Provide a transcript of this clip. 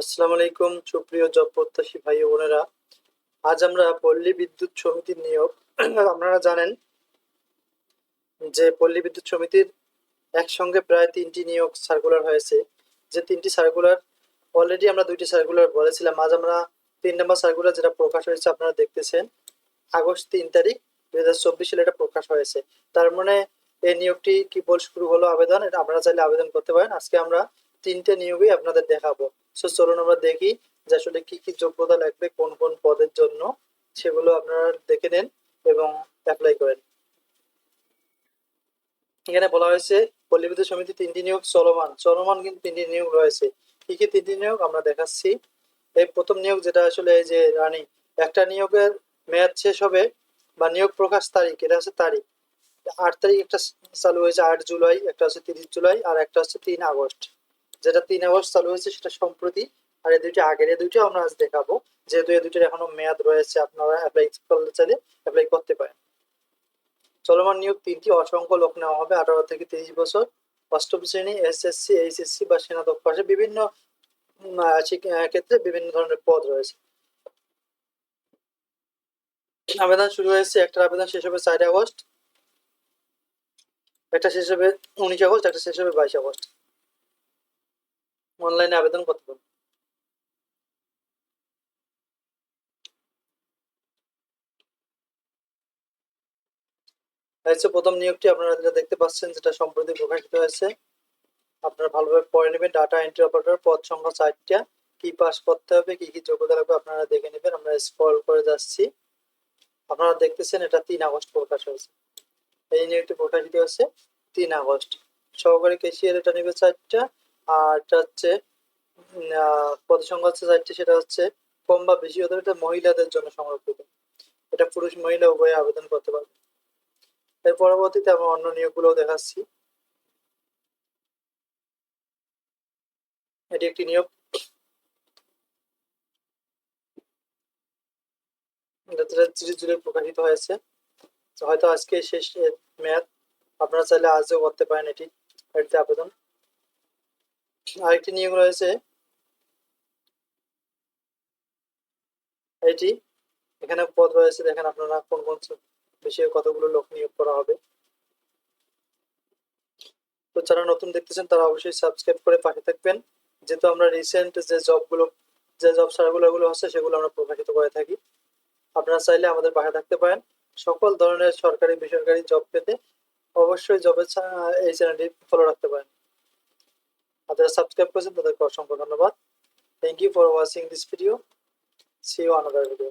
আসসালামু আলাইকুম, সুপ্রিয় জব প্রত্যাশী ভাই বোনেরা। আজ আমরা পল্লী বিদ্যুৎ সমিতির নিয়োগ। আপনারা জানেন যে পল্লী বিদ্যুৎ সমিতির একসঙ্গে প্রায় তিনটি নিয়োগ সার্কুলার হয়েছে। যে তিনটি সার্কুলার অলরেডি আমরা দুইটি সার্কুলার বলেছিলাম। আজ আমরা তিন নম্বর সার্কুলার যেটা প্রকাশ হয়েছে, আপনারা দেখতেছেন। আগস্ট তিন তারিখ, দুই হাজার চব্বিশ সালে এটা প্রকাশ হয়েছে। তার মানে এই নিয়োগটি কি বল শুরু হলো আবেদন আপনারা চাইলে আবেদন করতে পারেন। আজকে আমরা তিনটে নিয়োগই আপনাদের দেখাবো। সো চলুন আমরা দেখি যে আসলে কি কি যোগ্যতা লাগবে, কোন কোন পদের জন্য। সেগুলো আপনারা দেখে নেন এবং অ্যাপ্লাই করেন। এখানে বলা হয়েছে পল্লী বিদ্যুৎ সমিতি তিনটি নিয়োগ, চলমান। চলমান কিন্তু তিনটি নিয়োগ রয়েছে। কি কি তিনটি নিয়োগ আমরা দেখাচ্ছি। এই প্রথম নিয়োগ যেটা আসলে এই যে রানী, একটা নিয়োগের মেয়াদ শেষ হবে বা নিয়োগ প্রকাশ তারিখ, এটা হচ্ছে তারিখ। আট তারিখ একটা চালু হয়েছে আট জুলাই, একটা হচ্ছে তিরিশ জুলাই, আর একটা হচ্ছে তিন আগস্ট। যেটা তিন আগস্ট চালু হয়েছে সেটা সম্প্রতি, আর এই দুইটা আগের, এই দুইটা আমরা আজ দেখাবো। যেহেতু এই দুইটার এখনও মেয়াদ রয়েছে, আপনারা অ্যাপ্লাই করতে চাইলে অ্যাপ্লাই করতে পারেন। চলমান নিয়োগ তিনটি, অসংখ্য লোক নেওয়া হবে, আঠারো থেকে তেইশ বছর। অষ্টম শ্রেণি এসএসসি এইচএসসি বা স্নাতক পাশে বিভিন্ন ক্ষেত্রে বিভিন্ন ধরনের পদ রয়েছে। আবেদন শুরু হয়েছে একটা আবেদন শেষ হবে চার আগস্ট, একটা শেষ হবে উনিশ আগস্ট, একটা শেষ হবে বাইশ আগস্ট। অনলাইনে আবেদন করতে পারবেন হচ্ছে প্রথম নিয়োগটি আপনারা যেটা দেখতে পাচ্ছেন, যেটা সম্প্রতি প্রকাশিত হয়েছে, আপনারা ভালোভাবে পড়ে নেবেন। ডাটা এন্ট্রি অপারেটর পদ সংখ্যা চারটা, কি পাস করতে হবে, কি কি যোগ্যতা লাগবে আপনারা দেখে নেবেন। আমরা স্ক্রল করে যাচ্ছি। আপনারা দেখতেছেন এটা তিন আগস্ট প্রকাশ হয়েছে। এই নিয়োগটি প্রকাশিত হয়েছে তিন আগস্ট। সহকারী কেশিয়ার এটা নেবে চারটা আর এটা হচ্ছে পদ সংখ্যা চারটি সেটা হচ্ছে কম বা বেশি হতে এটা মহিলাদের জন্য সংরক্ষিত। এটা পুরুষ মহিলা উভয়ে আবেদন করতে পারবে। এর পরবর্তীতে আমরা অন্য নিয়োগগুলো দেখাচ্ছি। এটি একটি নিয়োগ। তিরিশ জুলাই প্রকাশিত হয়েছে। হয়তো আজকে শেষ মেয়াদ। আপনারা চাইলে আজও করতে পারেন এটি, এটিতে আবেদন। আরেকটি নিয়োগ রয়েছে। এটি এখানে পদ রয়েছে, দেখেন আপনারা কোন কোন বিষয়ে কতগুলো লোক নিয়োগ করা হবে। তো যারা নতুন দেখতেছেন, তারা অবশ্যই সাবস্ক্রাইব করে পাশে থাকবেন। যেহেতু আমরা রিসেন্ট যে জবগুলো, যে জব সার্কুলারগুলো আছে, সেগুলো আমরা প্রকাশিত করে থাকি। আপনারা চাইলে আমাদের পাশে থাকতে পারেন। সকল ধরনের সরকারি বেসরকারি জব পেতে অবশ্যই জবের এই চ্যানেলটি ফলো রাখতে পারেন। আর যারা সাবস্ক্রাইব করেছেন, তাদেরকে অসংখ্য ধন্যবাদ। Thank you for watching this video see you another video